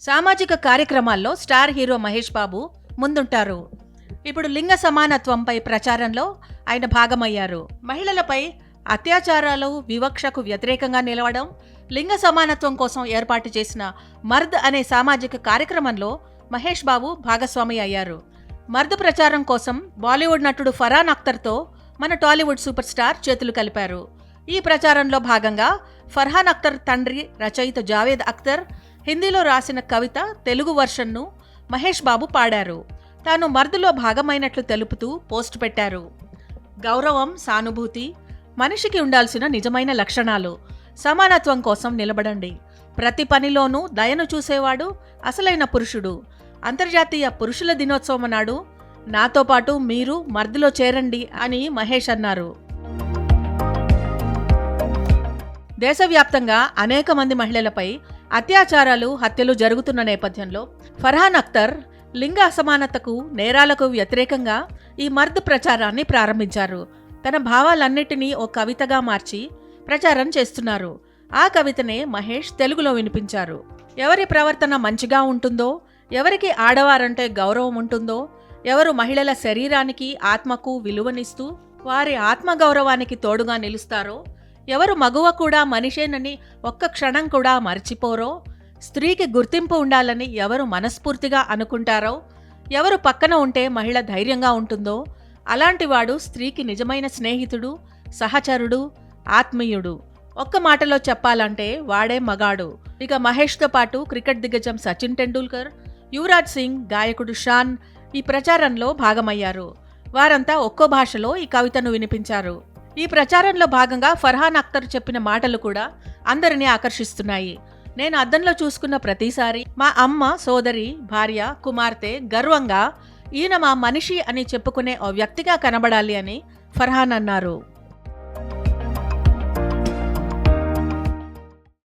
సామాజిక కార్యక్రమాల్లో star hero Mahesh Babu ముందుంటారు. ఇప్పుడు లింగ సమానత్వంపై ప్రచారంలో ఆయన భాగమయ్యారు. మహిళలపై అత్యాచారాలు వివక్షకు వ్యతిరేకంగా నిలవడం లింగ సమానత్వం కోసం ఏర్పాటు చేసిన మర్ద్ అనే సామాజిక కార్యక్రమంలో మహేష్ బాబు భాగస్వామి అయ్యారు. మర్ద్ ప్రచారం కోసం బాలీవుడ్ నటుడు ఫరాన్ అఖ్తర్తో మన టాలీవుడ్ సూపర్ స్టార్ చేతులు కలిపారు. ఈ ప్రచారంలో భాగంగా ఫర్హాన్ అఖ్తర్ తండ్రి రచయిత జావేద్ అఖ్తర్ హిందీలో రాసిన కవిత తెలుగు వర్షన్ను మహేష్ బాబు పాడారు. తాను మర్దులో భాగమైనట్లు తెలుపుతూ పోస్ట్ పెట్టారు. గౌరవం సానుభూతి మనిషికి ఉండాల్సిన నిజమైన లక్షణాలు సమానత్వం కోసం నిలబడండి. ప్రతి పనిలోనూ దయను చూసేవాడు అసలైన పురుషుడు. అంతర్జాతీయ పురుషుల దినోత్సవం నాడు నాతో పాటు మీరు మర్దిలో చేరండి అని మహేష్ అన్నారు. దేశవ్యాప్తంగా అనేక మంది మహిళలపై అత్యాచారాలు హత్యలు జరుగుతున్న నేపథ్యంలో ఫర్హాన్ అఖ్తర్ లింగ అసమానతకు నేరాలకు వ్యతిరేకంగా ఈ మర్ద్ ప్రచారాన్ని ప్రారంభించారు. తన భావాలన్నిటినీ ఓ కవితగా మార్చి ప్రచారం చేస్తున్నారు. ఆ కవితనే మహేష్ తెలుగులో వినిపించారు. ఎవరి ప్రవర్తన మంచిగా ఉంటుందో ఎవరికి ఆడవారంటే గౌరవం ఉంటుందో ఎవరు మహిళల శరీరానికి ఆత్మకు విలువనిస్తూ వారి ఆత్మగౌరవానికి తోడుగా నిలుస్తారో ఎవరు మగువ కూడా మనిషేనని ఒక్క క్షణం కూడా మర్చిపోరో? స్త్రీకి గుర్తింపు ఉండాలని ఎవరు మనస్ఫూర్తిగా అనుకుంటారో? ఎవరు పక్కన ఉంటే మహిళ ధైర్యంగా ఉంటుందో? అలాంటివాడు స్త్రీకి నిజమైన స్నేహితుడు సహచరుడు ఆత్మీయుడు. ఒక్క మాటలో చెప్పాలంటే వాడే మగాడు. ఇక మహేష్తో పాటు క్రికెట్ దిగ్గజం సచిన్ టెండూల్కర్ యువరాజ్ సింగ్ గాయకుడు షాన్ ఈ ప్రచారంలో భాగమయ్యారు. వారంతా ఒక్కో భాషలో ఈ కవితను వినిపించారు. ఈ ప్రచారంలో భాగంగా ఫర్హాన్ అఖ్తర్ చెప్పిన మాటలు కూడా అందరినీ ఆకర్షిస్తున్నాయి. నేను అద్దంలో చూసుకున్న ప్రతిసారి మా అమ్మ సోదరి భార్య కుమార్తె గర్వంగా ఈయన మా మనిషి అని చెప్పుకునే ఓ వ్యక్తిగా కనబడాలి అని ఫర్హాన్ అన్నారు.